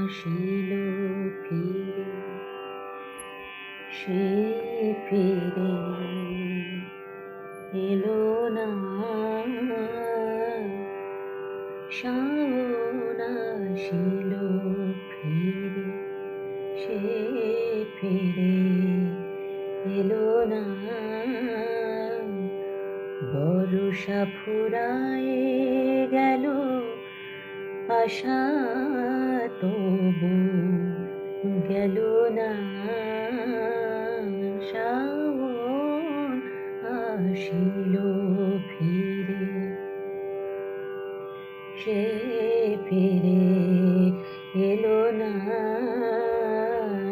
আসিল ফিরে সে ফিরে এলো না। ফিরে সে এলো না। ফুরায়ে গেল আশা তবু গেল না। শ্রাবণ আসিল ফিরে। সে ফিরে এলো না।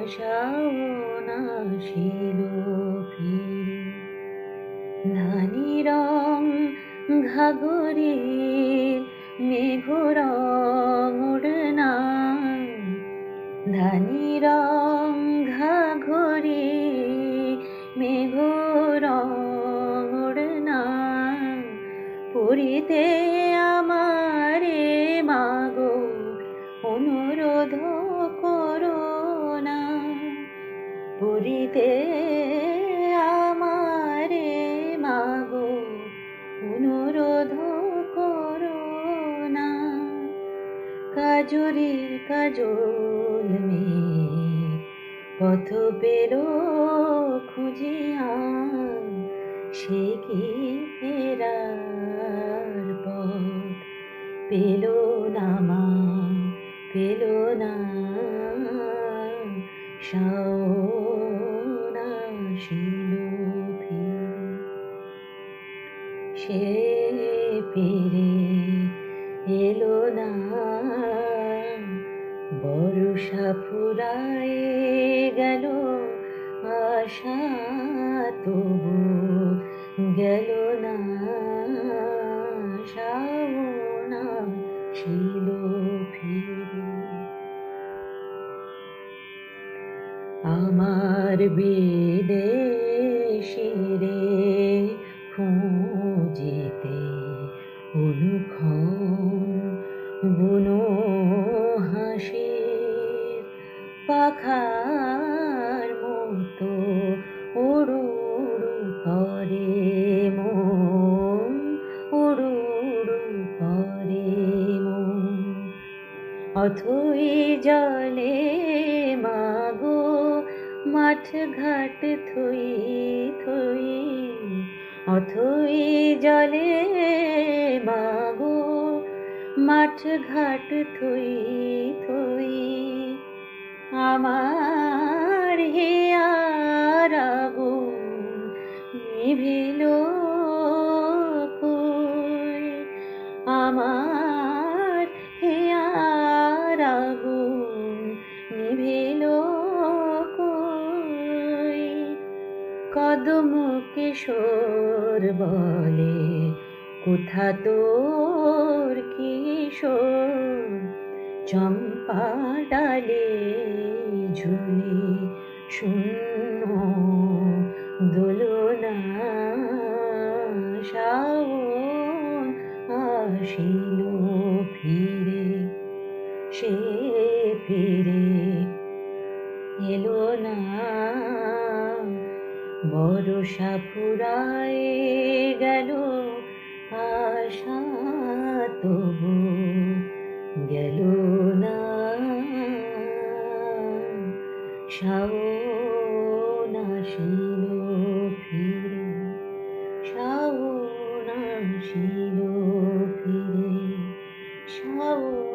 শ্রাবণ আসিল ফিরে। ধানি রং ঘাগরের মেঘরং পুরীতে আমারে মাগো অনুরোধ করো না। পুরীতে কাজরে কাজল মে পথ পেরো খুঁজিয়া সে কি ফেরার পথ? পেল না মা, পেল না, শাওনা শিল ফিরে। সে ফিরে বর্ষা ফুরায়ে গেল আশা তবু গেল না ফিরে। আমার বিদেশিরে অথই জলে মাগো, মাঠ ঘাট থই থই। অথই জলে মাগো, মাঠ ঘাট থই থই। আমার হিয়ার আগুন নিভিল কদম কিশোর বলে, কোথা তোর কিশোর চম্পা ডালে ঝুলে শূন্য দোলনা শাওন আসিল ফিরে। সে বরষা ফুরায়ে গেল আশা তবু গেল না। শাওন আসিল ফিরে। শাওন আসিল ফিরে। শাওন